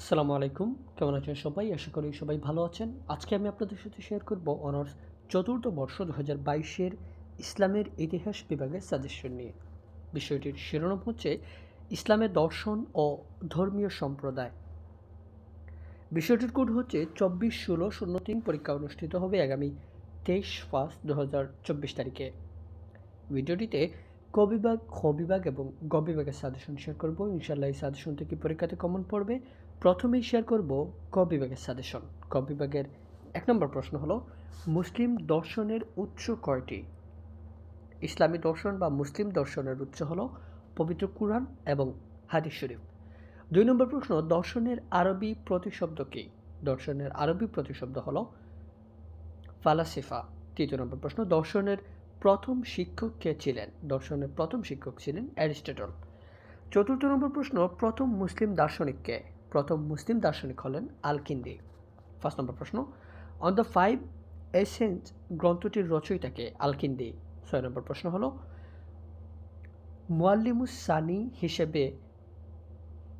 আসসালামু আলাইকুম। কেমন আছেন সবাই? আশা করি সবাই ভালো আছেন। আজকে আমি আপনাদের সাথে শেয়ার করব অনার্স চতুর্থ বর্ষ দু হাজার বাইশের ইসলামের ইতিহাস বিভাগের সাজেশন নিয়ে। বিষয়টির শিরোনাম হচ্ছে ইসলামের দর্শন ও ধর্মীয় সম্প্রদায়। বিষয়টির কোড হচ্ছে চব্বিশ ষোলো শূন্য তিন পরীক্ষা অনুষ্ঠিত হবে আগামী তেইশ ফার্স্ট দু হাজার চব্বিশ তারিখে। ভিডিওটিতে ক বিভাগ খ বিভাগ এবং গ বিভাগের সাজেশন শেয়ার করব। ইনশাল্লাহ এই সাজেশন থেকে পরীক্ষাতে কমন পড়বে। প্রথমেই শেয়ার করব ক বিভাগের সাজেশন ক বিভাগের এক নম্বর প্রশ্ন হলো, মুসলিম দর্শনের উৎস কয়টি? ইসলামী দর্শন বা মুসলিম দর্শনের উৎস হলো পবিত্র কুরআন এবং হাদিস শরীফ। দুই নম্বর প্রশ্ন, দর্শনের আরবি প্রতিশব্দ কী? দর্শনের আরবি প্রতিশব্দ হলো ফালাসিফা। তৃতীয় নম্বর প্রশ্ন, দর্শনের প্রথম শিক্ষক কে ছিলেন? দর্শনের প্রথম শিক্ষক ছিলেন অ্যারিস্টটল। চতুর্থ নম্বর প্রশ্ন, প্রথম মুসলিম দার্শনিক কে? প্রথম মুসলিম দার্শনিক হলেন আলকিন্দি। ফার্স্ট নম্বর প্রশ্ন অন দ্য ফাইভ এসেন্স গ্রন্থটির রচয়িতাকে আলকিন্দি? ছয় নম্বর প্রশ্ন হলো মুয়াল্লিমুস সানি হিসেবে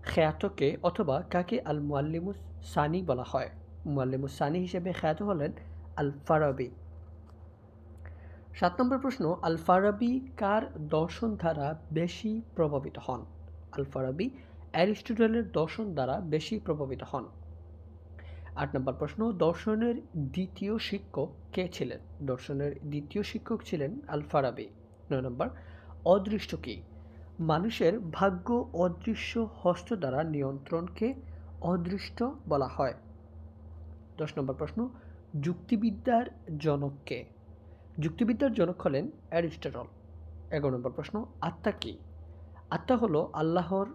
খ্যাতকে অথবা কাকে আল মুয়াল্লিমুস সানি বলা হয়? মুয়াল্লিমুস সানি হিসেবে খ্যাত হলেন আল ফারাবি সাত নম্বর প্রশ্ন আল ফারাবি কার দর্শন দ্বারা বেশি প্রভাবিত হন? আল ফারাবি অ্যারিস্টটলের দর্শন দ্বারা বেশি প্রভাবিত হন। আট নম্বর প্রশ্ন, দর্শনের দ্বিতীয় শিক্ষক কে ছিলেন? দর্শনের দ্বিতীয় শিক্ষক ছিলেন আল ফারাবি নয় নম্বর, অদৃষ্ট কি? মানুষের ভাগ্য অদৃশ্য হস্ত দ্বারা নিয়ন্ত্রণকে অদৃষ্ট বলা হয়। দশ নম্বর প্রশ্ন, যুক্তিবিদ্যার জনককে যুক্তিবিদ্যার জনক হলেন অ্যারিস্টটল। এগারো নম্বর প্রশ্ন, আত্মা কি? আত্মা হলো আল্লাহর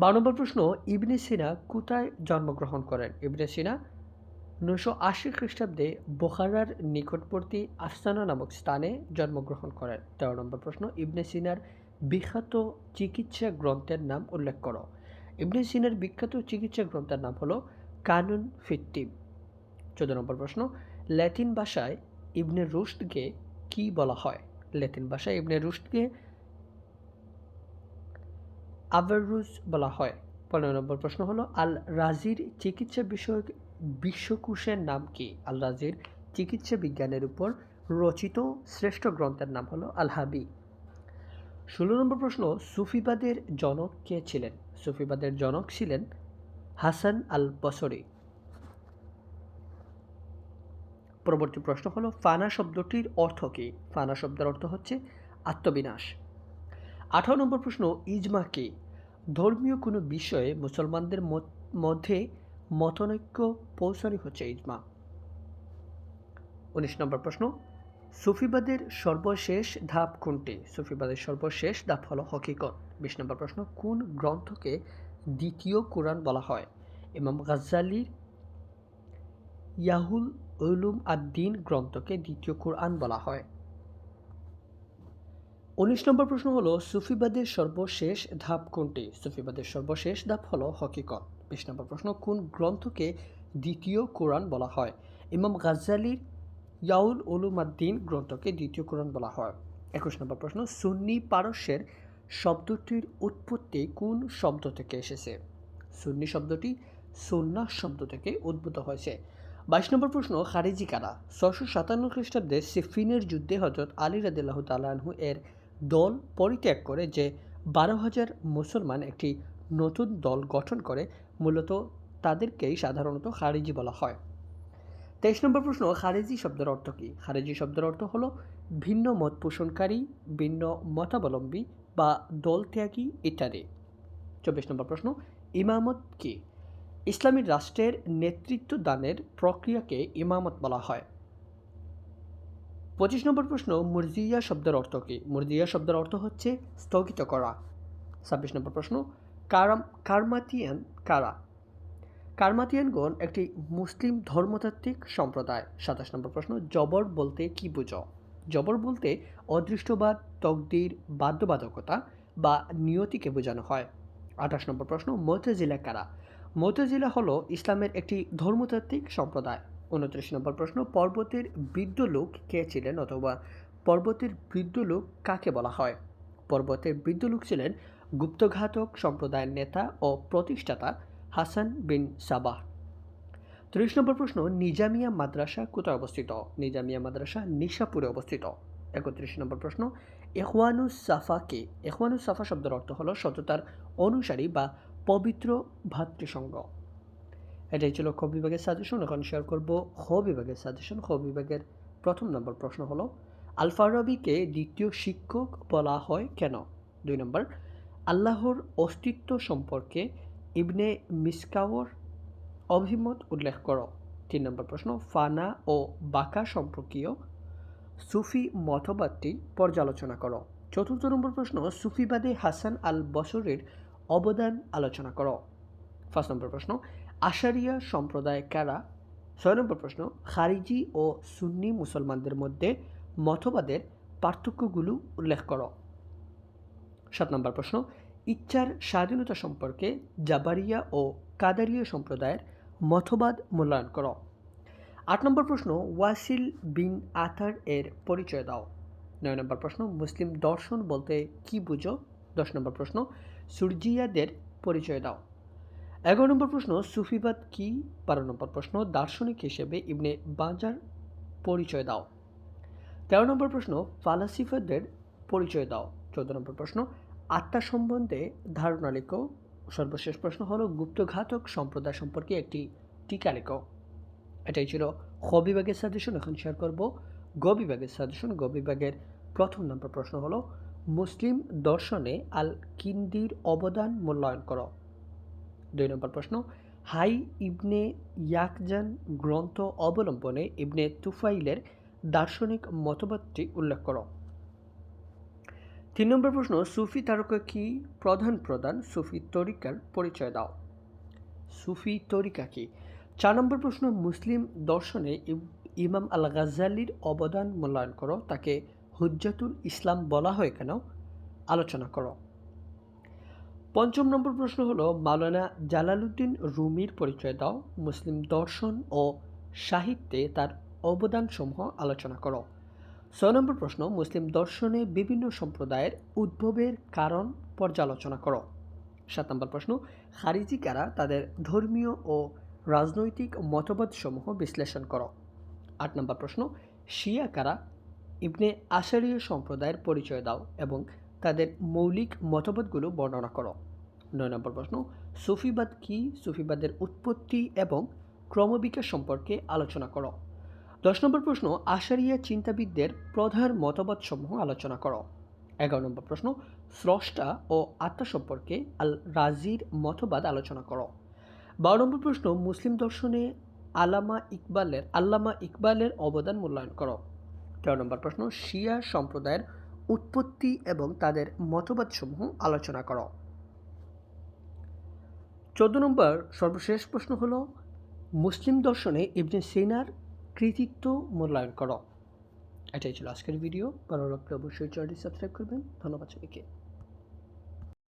বারো নম্বর প্রশ্ন, ইবনে সিনা কোথায় জন্মগ্রহণ করেন? ইবনে সিনা নশো আশি খ্রিস্টাব্দে বোখারার নিকটবর্তী আস্তানা নামক স্থানে জন্মগ্রহণ করেন। তেরো নম্বর প্রশ্ন, ইবনে সিনার বিখ্যাত চিকিৎসা গ্রন্থের নাম উল্লেখ করো। ইবনে সিনার বিখ্যাত চিকিৎসা গ্রন্থের নাম হলো কানুন ফিত্তিব চোদ্দ নম্বর প্রশ্ন, ল্যাটিন ভাষায় ইবনে রুশদকে কি বলা হয়? ল্যাটিন ভাষায় ইবনে রুশদকে আভারুজ বলা হয়। পনেরো নম্বর প্রশ্ন হলো, আল রাজির চিকিৎসা বিষয়ক বিশ্বকোষের নাম কি? আল রাজির চিকিৎসা বিজ্ঞানের উপর রচিত শ্রেষ্ঠ গ্রন্থের নাম হলো আল হাবি। ষোলো নম্বর প্রশ্ন, সুফিবাদের জনক কে ছিলেন? সুফিবাদের জনক ছিলেন হাসান আল বসরি। পরবর্তী প্রশ্ন হলো, ফানা শব্দটির অর্থ কী? ফানা শব্দের অর্থ হচ্ছে আত্মবিনাশ। আঠারো নম্বর প্রশ্ন, ইজমা কি? ধর্মীয় কোনো বিষয়ে মুসলমানদের মধ্যে মতনৈক্য পৌঁছানি হচ্ছে ইজমা। উনিশ নম্বর প্রশ্ন, সুফিবাদের সর্বশেষ ধাপ কোনটি? সুফিবাদের সর্বশেষ ধাপ হলো হকিকত। বিশ নম্বর প্রশ্ন, কোন গ্রন্থকে দ্বিতীয় কোরআন বলা হয়? ইমাম গাজ্জালির ইয়াহুল উলুম আদ্দিন গ্রন্থকে দ্বিতীয় কোরআন বলা হয়। উনিশ নম্বর প্রশ্ন হলো, সুফিবাদের সর্বশেষ ধাপ কোনটি? সুফিবাদের সর্বশেষ ধাপ হলো হকিকত। বিশ নম্বর প্রশ্ন, কোন গ্রন্থকে দ্বিতীয় কোরআন বলা হয়? ইমাম গাজ্জালির ইয়াউল উলুমাদ্দিন গ্রন্থকে দ্বিতীয় কোরআন বলা হয়। একুশ নম্বর প্রশ্ন, সুন্নি পারস্যের শব্দটির উৎপত্তি কোন শব্দ থেকে এসেছে? সুন্নি শব্দটি সুন্না শব্দ থেকে উদ্ভূত হয়েছে। বাইশ নম্বর প্রশ্ন, খারিজি কারা? ছশো সাতান্ন খ্রিস্টাব্দে সিফিনের যুদ্ধে হজরত আলী রাদিল্লাহ তালাহু এর দল পরিত্যাগ করে যে বারো হাজার মুসলমান একটি নতুন দল গঠন করে, মূলত তাদেরকেই সাধারণত খারিজি বলা হয়। তেইশ নম্বর প্রশ্ন, খারেজি শব্দের অর্থ কী? খারেজি শব্দের অর্থ হলো ভিন্ন মত পোষণকারী, ভিন্ন মতাবলম্বী বা দল ত্যাগী ইত্যাদি। চব্বিশ নম্বর প্রশ্ন, ইমামত কি? ইসলামী রাষ্ট্রের নেতৃত্ব দানের প্রক্রিয়াকে ইমামত বলা হয়। পঁচিশ নম্বর প্রশ্ন, মুরজিয়া শব্দের অর্থ কী? মুরজিয়া শব্দের অর্থ হচ্ছে স্থগিত করা। ছাব্বিশ নম্বর প্রশ্ন, কারাম, কারমাতিয়ান কারা? কারমাতিয়ানগণ একটি মুসলিম ধর্মতাত্ত্বিক সম্প্রদায়। সাতাশ নম্বর প্রশ্ন, জবর বলতে কি বুঝো? জবর বলতে অদৃষ্টবাদ, তকদির, বাধ্যবাধকতা বা নিয়তিকে বোঝানো হয়। আঠাশ নম্বর প্রশ্ন, মতেজিলা কারা? মতেজিলা হলো ইসলামের একটি ধর্মতাত্ত্বিক সম্প্রদায়। উনত্রিশ নম্বর প্রশ্ন, পর্বতের বৃদ্ধ লোক কে ছিলেন অথবা পর্বতের বৃদ্ধ লোক কাকে বলা হয়? পর্বতের বৃদ্ধ লোক ছিলেন গুপ্তঘাতক সম্প্রদায়ের নেতা ও প্রতিষ্ঠাতা হাসান বিন সাবাহ। ত্রিশ নম্বর প্রশ্ন, নিজামিয়া মাদ্রাসা কোথায় অবস্থিত? নিজামিয়া মাদ্রাসা নিশাপুরে অবস্থিত। একত্রিশ নম্বর প্রশ্ন এহওয়ানুস সাফা কে এহওয়ানুস সাফা শব্দের অর্থ হলো সততার অনুসারী বা পবিত্র ভাতৃসংঘ। এটাই ছিল খ বিভাগের সাজেশন এখন শেয়ার করব খ বিভাগের সাজেশন খ বিভাগের প্রথম নম্বর প্রশ্ন হলো আলফারবিকে দ্বিতীয় শিক্ষক বলা হয় কেন? দুই নম্বর, আল্লাহর অস্তিত্ব সম্পর্কে ইবনে মিসকাওর অভিমত উল্লেখ করো। তিন নম্বর প্রশ্ন, ফানা ও বাঁকা সম্পর্কীয় সুফি মতবাদটি পর্যালোচনা করো। চতুর্থ নম্বর প্রশ্ন, সুফিবাদে হাসান আল বসরের অবদান আলোচনা করো। ফার্স্ট নম্বর প্রশ্ন আশারিয়া সম্প্রদায় কারা ছয় নম্বর প্রশ্ন, খারিজি ও সুন্নি মুসলমানদের মধ্যে মতবাদের পার্থক্যগুলো উল্লেখ করো। সাত নম্বর প্রশ্ন, ইচ্ছার স্বাধীনতা সম্পর্কে জাবারিয়া ও কাদারিয়া সম্প্রদায়ের মতবাদ মূল্যায়ন করো। আট নম্বর প্রশ্ন, ওয়াসিল বিন আথার এর পরিচয় দাও। নয় নম্বর প্রশ্ন, মুসলিম দর্শন বলতে কি বুঝো? দশ নম্বর প্রশ্ন, সুরজিয়াদের পরিচয় দাও। এগারো নম্বর প্রশ্ন, সুফিবাদ কি? বারো নম্বর প্রশ্ন, দার্শনিক হিসেবে ইবনে বাজার পরিচয় দাও। তেরো নম্বর প্রশ্ন, ফালাসিফাদের পরিচয় দাও। চোদ্দ নম্বর প্রশ্ন, আত্মা সম্বন্ধে ধারণা লেখো। সর্বশেষ প্রশ্ন হলো, গুপ্তঘাতক সম্প্রদায় সম্পর্কে একটি টিকা লেখো। এটাই ছিল খ বিভাগের সাজেশন এখন শেয়ার করব গ বিভাগের সাজেশন গ বিভাগের প্রথম নম্বর প্রশ্ন হলো, মুসলিম দর্শনে আল কিন্দির অবদান মূল্যায়ন করো। দুই নম্বর প্রশ্ন, হাই ইবনে ইয়াকজান গ্রন্থ অবলম্বনে ইবনে তুফাইলের দার্শনিক মতবাদটি উল্লেখ করো। তিন নম্বর প্রশ্ন, সুফি তারকা কি প্রধান প্রধান? সুফি তরিকার পরিচয় দাও। সুফি তরিকা কি? চার নম্বর প্রশ্ন, মুসলিম দর্শনে ইমাম আল গাজ্জালির অবদান মূল্যায়ন করো, তাকে হুজ্জাতুল ইসলাম বলা হয় কেন? আলোচনা করো। পঞ্চম নম্বর প্রশ্ন হলো, মাওলানা জালালউদ্দিন রুমির পরিচয় দাও, মুসলিম দর্শন ও সাহিত্যে তার অবদানসমূহ আলোচনা করো। ছয় নম্বর প্রশ্ন, মুসলিম দর্শনে বিভিন্ন সম্প্রদায়ের উদ্ভবের কারণ পর্যালোচনা করো। সাত নম্বর প্রশ্ন, খারিজি কারা তাদের ধর্মীয় ও রাজনৈতিক মতবাদসমূহ বিশ্লেষণ করো? আট নম্বর প্রশ্ন, শিয়া কারা ইবনে আশারীয় সম্প্রদায়ের পরিচয় দাও এবং তাদের মৌলিক মতবাদগুলো বর্ণনা করো। নয় নম্বর প্রশ্ন, সুফিবাদ কি? সুফিবাদের উৎপত্তি এবং ক্রমবিকাশ সম্পর্কে আলোচনা করো। দশ নম্বর প্রশ্ন, আশারিয়া চিন্তাবিদদের প্রধান মতবাদসমূহ আলোচনা করো। এগারো নম্বর প্রশ্ন, স্রষ্টা ও আত্মা সম্পর্কে আল রাজির মতবাদ আলোচনা করো। বারো নম্বর প্রশ্ন, মুসলিম দর্শনে আলামা ইকবালের, আল্লামা ইকবালের অবদান মূল্যায়ন করো। তেরো নম্বর প্রশ্ন, শিয়া সম্প্রদায়ের উৎপত্তি এবং তাদের মতবাদসমূহ আলোচনা করো। চোদ্দ নম্বর সর্বশেষ প্রশ্ন হল, মুসলিম দর্শনে ইবনে সেনার কৃতিত্ব মূল্যায়ন করো। এটাই ছিল আজকের ভিডিও। ভালো লাগলে অবশ্যই চ্যানেলটি সাবস্ক্রাইব করবেন। ধন্যবাদ সবাইকে।